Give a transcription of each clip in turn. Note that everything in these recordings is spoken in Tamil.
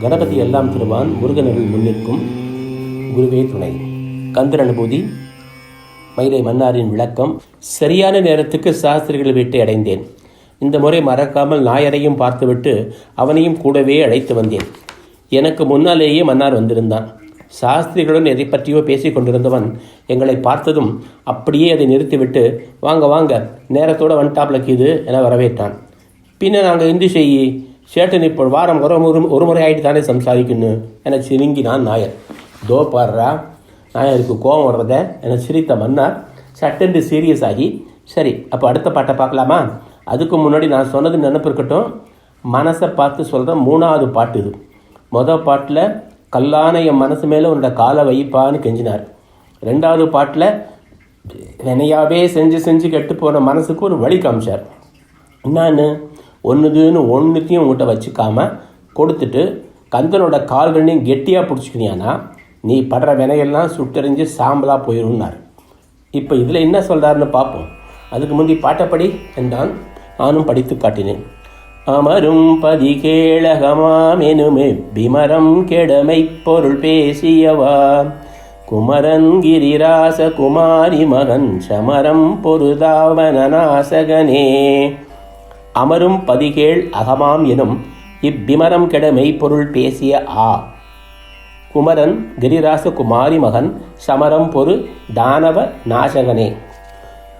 கணபதி எல்லாம் திருவான் முருகனர்கள் முன்னிற்கும் குருவே துணை. கந்தர் அனுபூதி மயிலை மன்னாரின் விளக்கம் சரியான நேரத்துக்கு சாஸ்திரிகள் வீட்டை அடைந்தேன். இந்த முறை மறக்காமல் நாயரையும் பார்த்துவிட்டு அவனையும் கூடவே அழைத்து வந்தேன். எனக்கு முன்னாலேயே மன்னார் வந்திருந்தான். சாஸ்திரிகளுடன் எதை பற்றியோ பேசிக் கொண்டிருந்தவன் எங்களை பார்த்ததும் அப்படியே அதை நிறுத்திவிட்டு வாங்க வாங்க நேரத்தோட வந்துட்டாப்ல கீது என வரவேற்றான். பின்ன நாங்கள் இந்து செய்யி? சேட்டன் இப்போ வாரம் வர ஒரு ஒரு முறை ஆகிட்டு தானே சம்சாரிக்கணும் என சிரிங்கினான் நாயர். தோ பாடுறா நாயருக்கு கோபம் வர்றத என சிரித்த மன்னார் சட்டென்று சீரியஸ் ஆகி சரி அப்போ அடுத்த பாட்டை பார்க்கலாமா? அதுக்கு முன்னாடி நான் சொன்னது நினப்பு இருக்கட்டும். மனசை பார்த்து சொல்கிற மூணாவது பாட்டு இது. மொதல் பாட்டில் கல்லான என் மனசு மேலே உன்னோட காலை வைப்பான்னு கெஞ்சினார். ரெண்டாவது பாட்டில் வினையாவே செஞ்சு செஞ்சு கெட்டு போன மனசுக்கு ஒரு வழி காமிச்சார். என்னான்னு? ஒன்றுதுன்னு ஒன்றுத்தையும் உங்கள்கிட்ட வச்சுக்காமல் கொடுத்துட்டு கந்தனோட கால் ரெண்டையும் கெட்டியாக பிடிச்சிக்கினியானா நீ படுற வினையெல்லாம் சுட்டெறிஞ்சு சாம்பலாக போயிடும்னார் இப்போ இதில் என்ன சொல்கிறாருன்னு பார்ப்போம் அதுக்கு முந்தி பாட்டப்படி என்றான். நானும் படித்து காட்டினேன். அமரும் பதி கேளகமாமெனுமே பிமரம் கெடமை பொருள் பேசியவா. குமரன் கிரிராச குமாரி மகன் சமரம் பொருதாவனநாசகனே அமரும் பதிகேள் அகமாம் எனும் இப்பிமரம் கெட மெய்ப்பொருள் பேசிய ஆ. குமரன் கிரிராச குமாரி மகன் சமரம் பொரு தானவ நாசகனே.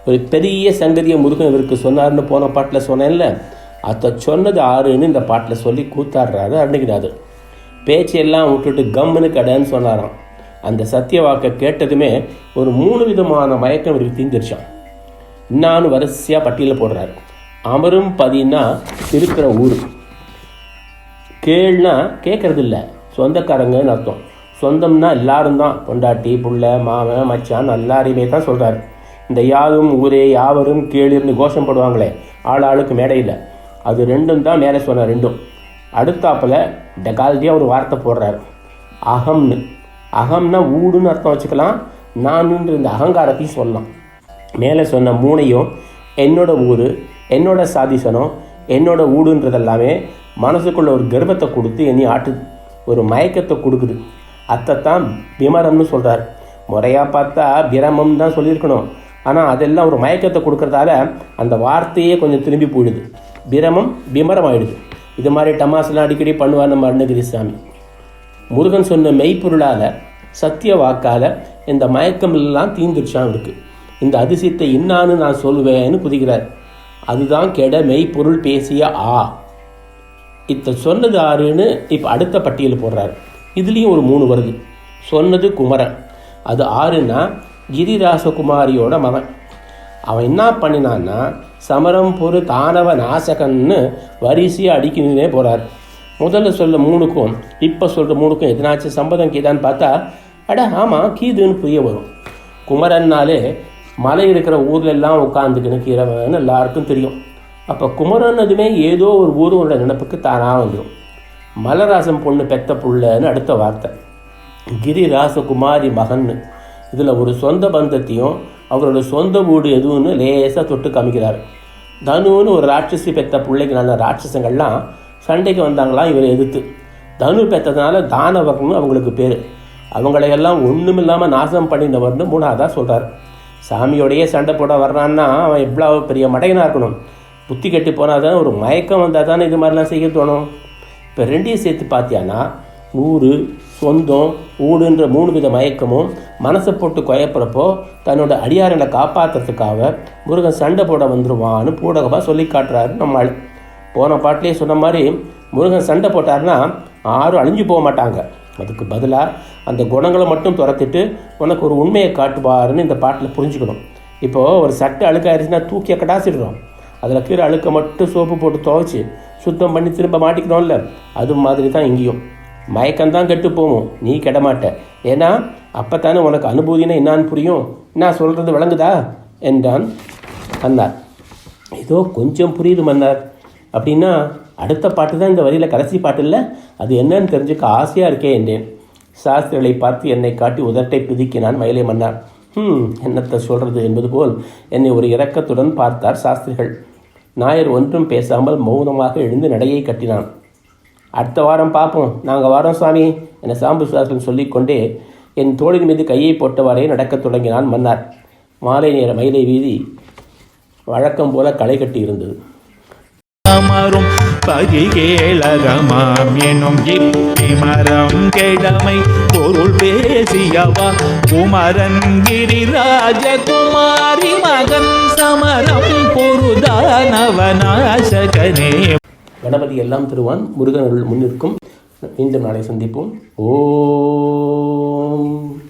ஒரு பெரிய சங்கதியை முருகன் இவருக்கு சொன்னார்னு போன பாட்டில் சொன்னேன்ல. அதை சொன்னது ஆறுன்னு இந்த பாட்டில் சொல்லி கூத்தாடுறாரு அருணகிராது பேச்சையெல்லாம் விட்டுட்டு கம்முன்னு கடைன்னு சொன்னாராம். அந்த சத்திய வாக்கை கேட்டதுமே ஒரு மூணு விதமான மயக்கம் இவருக்கு தீந்துருச்சான் இன்னான்னு வரிசையாக பட்டியலில் போடுறாரு. அமரும் பதினா இருக்கிற ஊர். கேள்னா கேட்கறது இல்லை சொந்தக்காரங்கன்னு அர்த்தம். சொந்தம்னா எல்லாரும் தான் பொண்டாட்டி புள்ள மாமன் மச்சான் எல்லாரையுமே தான் சொல்கிறாரு இந்த யாரும் ஊரே யாவரும் கேளுன்னு கோஷம் போடுவாங்களே ஆள் ஆளுக்கு மேடையில் அது ரெண்டும் தான் மேலே சொன்ன ரெண்டும். அடுத்தாப்பில் டெகால்டியாக ஒரு வார்த்தை போடுறாரு. அகம்னு. அகம்னா ஊடுன்னு அர்த்தம் வச்சுக்கலாம். நானுன்ற இந்த அகங்காரத்தையும் சொல்லலாம். மேலே சொன்ன மூணையும் என்னோட ஊர் என்னோட சாதிசனம் என்னோட ஊடுன்றதெல்லாமே மனசுக்குள்ள ஒரு கர்வத்தை கொடுத்து என்னை ஆட்டுது ஒரு மயக்கத்தை கொடுக்குது. அத்தைத்தான் விமரம்னு சொல்கிறார் முறையாக பார்த்தா பிரமம் தான் சொல்லியிருக்கணும். ஆனால் அதெல்லாம் ஒரு மயக்கத்தை கொடுக்கறதால அந்த வார்த்தையே கொஞ்சம் திரும்பி போயிடுது. பிரமம் விமரம் ஆயிடுது இது மாதிரி டமாஸ்லாம் அடிக்கடி பண்ணுவார் நம்ம அருணகிரி சாமி. முருகன் சொன்ன மெய்ப்பொருளால் சத்திய வாக்கால் இந்த மயக்கம் எல்லாம் தீந்துருச்சான் இருக்கு இந்த அதிசயத்தை இன்னான்னு நான் சொல்லுவேன்னு குதிக்கிறார். அதுதான் கெட மெய்ப்பொருள் பேசிய ஆ. இத்த சொன்னது ஆறுன்னு இப்போ அடுத்த பட்டியல் போடுறாரு. இதுலேயும் ஒரு மூணு வருது. சொன்னது குமரன். அது ஆறுன்னா கிரிராசகுமாரியோட மகன். அவன் என்ன பண்ணினான்னா சமரம் பொறு தானவ நாசகன்னு வரிசையாக அடிக்கணுன்னே போகிறார் முதல்ல சொல்ல மூணுக்கும் இப்போ சொல்கிற மூணுக்கும் எதனாச்சும் சம்பதம் கீதான்னு பார்த்தா அட ஆமாம் கீதுன்னு புரிய வரும். குமரன்னாலே மலை இருக்கிற ஊர்ல எல்லாம் உட்காந்துக்கின்னு கீரவன்னு எல்லாருக்கும் தெரியும். அப்போ குமரன்னதுமே ஏதோ ஒரு ஊரோட நினப்புக்கு தானாக வந்துடும் மலராசம் பொண்ணு பெத்த புள்ளன்னு அடுத்த வார்த்தை. கிரிராசகுமாரி மகன்னு. இதில் ஒரு சொந்த பந்தத்தையும் அவரோட சொந்த வீடு எதுவும்னு லேசாக தொட்டு காமிக்கிறார். தனுன்னு ஒரு ராட்சசி பெத்த பிள்ளைக்கு நல்ல ராட்சசங்கள்லாம் சண்டைக்கு வந்தாங்களாம் இவரை எதிர்த்து. தனு பெற்றதுனால தானவர்னு அவங்களுக்கு பேர். அவங்களையெல்லாம் ஒன்றுமில்லாமல் நாசம் பண்ணினவர்னு மூணாவதாக சொல்கிறார் சாமியோடையே சண்டை போட வர்றான்னா அவன் எவ்வளோ பெரிய மடையனாக இருக்கணும்? புத்தி கட்டி போனால் தானே ஒரு மயக்கம் வந்தால் தானே இது மாதிரிலாம் செய்ய தோணும்? இப்போ ரெண்டையும் சேர்த்து பார்த்தியான்னா ஊர் சொந்தம் ஊடுன்ற மூணு வித மயக்கமும் மனசை போட்டு குயப்புறப்போ தன்னோட அடியாரனை காப்பாற்றுறதுக்காக முருகன் சண்டை போட வந்துடுவான்னு பூடகமாக சொல்லி காட்டுறாரு நம்ம போன பாட்டிலே சொன்ன மாதிரி முருகன் சண்டை போட்டாருன்னா யாரும் அழிஞ்சு போக மாட்டாங்க. அதுக்கு பதிலாக அந்த குணங்களை மட்டும் துரத்திட்டு உனக்கு ஒரு உண்மையை காட்டுவாருன்னு இந்த பாட்டில் புரிஞ்சுக்கணும். இப்போது ஒரு சட்டை அழுக்காயிருச்சுன்னா தூக்கி கடாசிடுறோம் அதில் கீழே அழுக்க மட்டும் சோப்பு போட்டு துவைச்சி சுத்தம் பண்ணி திரும்ப மாட்டிக்கிறோம்ல அது மாதிரி தான் இங்கேயும். மயக்கம்தான் கெட்டு போகும். நீ கெடமாட்ட. ஏன்னா அப்போ தானே உனக்கு அனுபூதினா என்னான்னு புரியும்? நான் சொல்கிறது விளங்குதா? என்றான் அன்னார். ஏதோ கொஞ்சம் புரியுது மன்னார். அப்படின்னா அடுத்த பாட்டு தான் இந்த வரியில் கடைசி பாட்டு இல்லை? அது என்னன்னு தெரிஞ்சுக்க ஆசையாக இருக்கே என்றேன். சாஸ்திரிகளை பார்த்து என்னை காட்டி உதட்டை பிதுக்கினான் மயிலை மன்னார் ம் என்னத்தை சொல்கிறது என்பது போல் என்னை ஒரு இரக்கத்துடன் பார்த்தார் சாஸ்திரிகள். நாயர் ஒன்றும் பேசாமல் மௌனமாக எழுந்து நடையை கட்டினான். அடுத்த வாரம் பார்ப்போம். நாங்கள் வாரம் சாமி என சாம்பு சாஸ்திரம் சொல்லிக்கொண்டே என் தோளின் மீது கையை போட்டவாறே நடக்கத் தொடங்கினான் மன்னார். மாலை நேர மயிலை வீதி வழக்கம் போல களை கட்டி இருந்தது. பரிகேளகமாம் பதிகேளகமாம் எனும் இப்பிமரம் கிழமை பொருள் பேசியவா? குமரன் கிரிராஜகுமாரி மகன் சமரம் பொருதானவநாசகனே கணபதி எல்லாம் திருவான் முருகன் அருள் முன்னிற்கும். மீண்டும் நாளை சந்திப்போம். ஓம்.